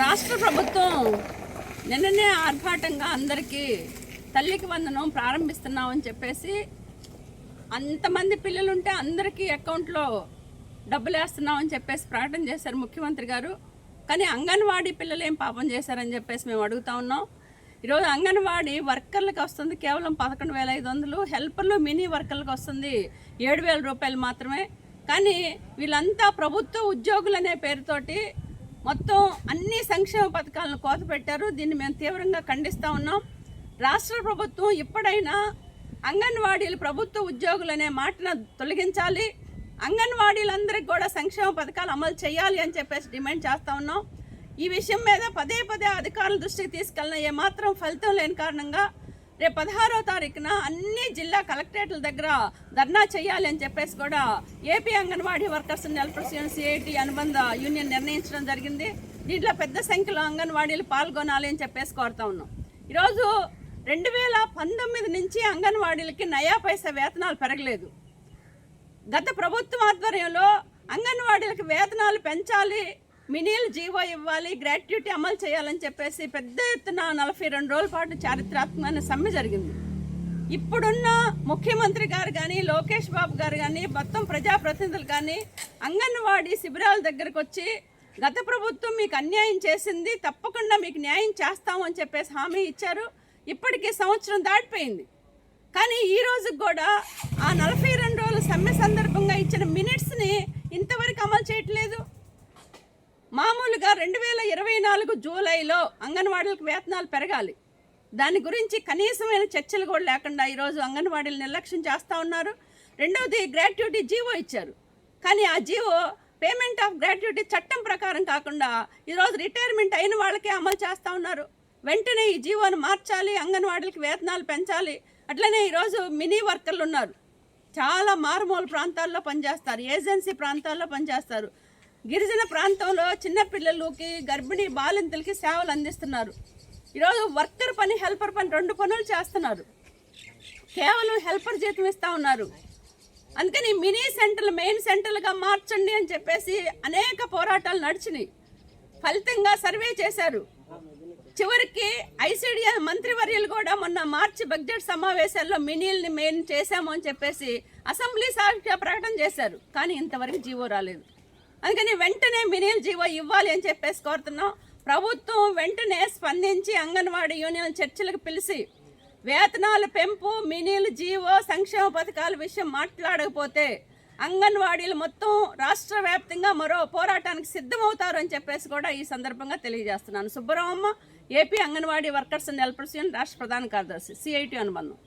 రాష్ట్ర ప్రభుత్వం నిన్ననే ఆర్భాటంగా అందరికీ తల్లికి వందనం ప్రారంభిస్తున్నామని చెప్పేసి అంతమంది పిల్లలు ఉంటే అందరికీ అకౌంట్లో డబ్బులు వేస్తున్నామని చెప్పేసి ప్రకటన చేశారు ముఖ్యమంత్రి గారు. కానీ అంగన్వాడీ పిల్లలు ఏం పాపం చేశారని చెప్పేసి మేము అడుగుతా ఉన్నాం. ఈరోజు అంగన్వాడీ వర్కర్లకు వస్తుంది కేవలం పదకొండు వేల ఐదు వందలు హెల్పర్లు మినీ వర్కర్లకు వస్తుంది ఏడు వేల రూపాయలు మాత్రమే. కానీ వీళ్ళంతా ప్రభుత్వ ఉద్యోగులు అనే పేరుతోటి మొత్తం అన్ని సంక్షేమ పథకాలను కోత పెట్టారు. దీన్ని మేము తీవ్రంగా ఖండిస్తూ ఉన్నాం. రాష్ట్ర ప్రభుత్వం ఇప్పుడైనా అంగన్వాడీలు ప్రభుత్వ ఉద్యోగులు అనే మాటను తొలగించాలి. అంగన్వాడీలందరికీ కూడా సంక్షేమ పథకాలు అమలు చేయాలి అని చెప్పేసి డిమాండ్ చేస్తూ ఉన్నాం. ఈ విషయం మీద పదే పదే అధికారుల దృష్టికి తీసుకెళ్ళిన ఏమాత్రం ఫలితం లేని కారణంగా రేపు పదహారో తారీఖున అన్ని జిల్లా కలెక్టరేట్ల దగ్గర ధర్నా చేయాలి అని చెప్పేసి కూడా ఏపీ అంగన్వాడీ వర్కర్స్ నెల్ప్రసీఎన్ సిఐటి అనుబంధ యూనియన్ నిర్ణయించడం జరిగింది. దీంట్లో పెద్ద సంఖ్యలో అంగన్వాడీలు పాల్గొనాలి అని చెప్పేసి కోరుతా ఉన్నాం. ఈరోజు రెండు వేల పంతొమ్మిది నుంచి అంగన్వాడీలకి నయా పైసా వేతనాలు పెరగలేదు. గత ప్రభుత్వం ఆధ్వర్యంలో అంగన్వాడీలకు వేతనాలు పెంచాలి మినీలు జీవో ఇవ్వాలి గ్రాట్యుటీ అమలు చేయాలని చెప్పేసి పెద్ద ఎత్తున నలభై రెండు రోజుల పాటు చారిత్రాత్మకమైన సమ్మె జరిగింది. ఇప్పుడున్న ముఖ్యమంత్రి గారు కానీ లోకేష్ బాబు గారు కానీ మొత్తం ప్రజాప్రతినిధులు కానీ అంగన్వాడీ శిబిరాల దగ్గరకు వచ్చి గత ప్రభుత్వం మీకు అన్యాయం చేసింది తప్పకుండా మీకు న్యాయం చేస్తాము అని చెప్పేసి హామీ ఇచ్చారు. ఇప్పటికీ సంవత్సరం దాటిపోయింది. కానీ ఈ రోజు కూడా ఆ నలభై రెండు రోజుల సమ్మె సందర్భంగా ఇచ్చిన మినిట్స్ని ఇంతవరకు అమలు చేయట్లేదు. మామూలుగా రెండు వేల ఇరవై నాలుగు జూలైలో అంగన్వాడీలకు వేతనాలు పెరగాలి. దాని గురించి కనీసమైన చర్చలు కూడా లేకుండా ఈరోజు అంగన్వాడీలు నిర్లక్ష్యం చేస్తూ ఉన్నారు. రెండవది గ్రాట్యుటీ జీవో ఇచ్చారు. కానీ ఆ జీవో పేమెంట్ ఆఫ్ గ్రాట్యుటీ చట్టం ప్రకారం కాకుండా ఈరోజు రిటైర్మెంట్ అయిన వాళ్ళకే అమలు చేస్తూ ఉన్నారు. వెంటనే ఈ జీవోను మార్చాలి అంగన్వాడీలకు వేతనాలు పెంచాలి. అట్లనే ఈరోజు మినీ వర్కర్లు ఉన్నారు. చాలా మారుమూల ప్రాంతాల్లో పనిచేస్తారు ఏజెన్సీ ప్రాంతాల్లో పనిచేస్తారు. గిరిజన ప్రాంతంలో చిన్నపిల్లలకి గర్భిణీ బాలింతలకి సేవలు అందిస్తున్నారు. ఈరోజు వర్కర్ పని హెల్పర్ పని రెండు పనులు చేస్తున్నారు. కేవలం హెల్పర్ జీతం ఇస్తూ ఉన్నారు. అందుకని మినీ సెంటర్లు మెయిన్ సెంటర్లుగా మార్చండి అని చెప్పేసి అనేక పోరాటాలు నడిచినాయి. ఫలితంగా సర్వే చేశారు. చివరికి ఐసీడీఎస్ మంత్రివర్యులు కూడా మొన్న మార్చి బడ్జెట్ సమావేశాల్లో మినీల్ని మెయిన్ చేశాము అని చెప్పేసి అసెంబ్లీ సాక్షిగా ప్రకటన చేశారు. కానీ ఇంతవరకు జీవో రాలేదు. అందుకని వెంటనే మినీల్ జీవో ఇవ్వాలి అని చెప్పేసి కోరుతున్నాం. ప్రభుత్వం వెంటనే స్పందించి అంగన్వాడీ యూనియన్ చర్చలకు పిలిచి వేతనాల పెంపు మినీలు జీవో సంక్షేమ పథకాల విషయం మాట్లాడకపోతే అంగన్వాడీలు మొత్తం రాష్ట్ర వ్యాప్తంగా మరో పోరాటానికి సిద్ధమవుతారు అని చెప్పేసి కూడా ఈ సందర్భంగా తెలియజేస్తున్నాను. Subbaramamma AP anganwadi workers and helpers union రాష్ట్ర ప్రధాన కార్యదర్శి సిఐటి అనుబంధం.